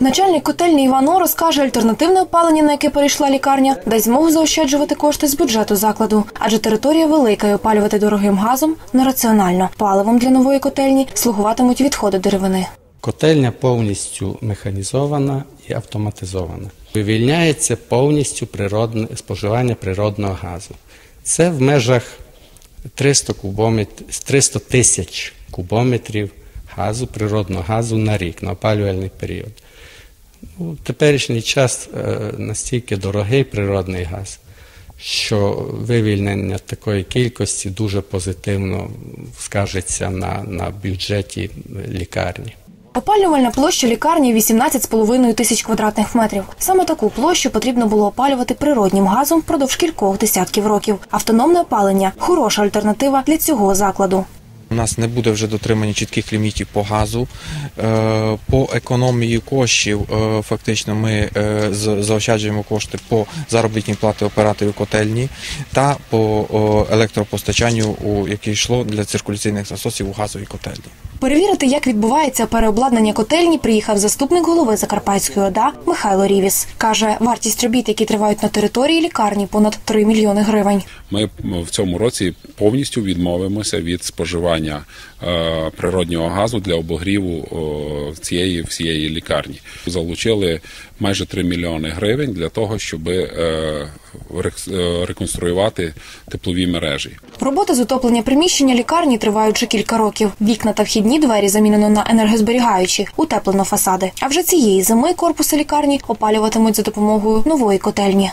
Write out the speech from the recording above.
Начальник котельні Іван Орос каже, альтернативне опалення, на яке перейшла лікарня, дасть змогу заощаджувати кошти з бюджету закладу, адже територія велика і опалювати дорогим газом нераціонально. Паливом для нової котельні слугуватимуть відходи деревини. Котельня повністю механізована і автоматизована. Вивільняється повністю природне споживання природного газу. Це в межах 300 кубометрів, 300 тисяч кубометрів газу, природного газу на рік, на опалювальний період. У теперішній час е, настільки дорогий природний газ, що вивільнення такої кількості дуже позитивно скажеться на, на бюджеті лікарні. Опалювальна площа лікарні 18,5 тисяч квадратних метрів. Саме таку площу потрібно було опалювати природнім газом впродовж кількох десятків років. Автономне опалення хороша альтернатива для цього закладу. У нас не буде вже дотримання чітких лімітів по газу. Е, По економії коштів е, фактично ми е, заощаджуємо кошти по заробітній платі операторів котельні та по електропостачанню, яке йшло для циркуляційних насосів у газовій котельні. Перевірити, як відбувається переобладнання котельні, приїхав заступник голови Закарпатської ОДА Михайло Рівіс. Каже, вартість робіт, які тривають на території лікарні, понад 3 мільйони гривень. Ми в цьому році повністю відмовимося від споживання е, природнього газу для обогріву цієї всієї лікарні. Залучили майже 3 мільйони гривень для того, щоб е, реконструювати теплові мережі. Роботи з утоплення приміщення лікарні тривають вже кілька років. Вікна та вхідні двері замінено на енергозберігаючі, утеплено фасади. А вже цієї зими корпуси лікарні опалюватимуть за допомогою нової котельні.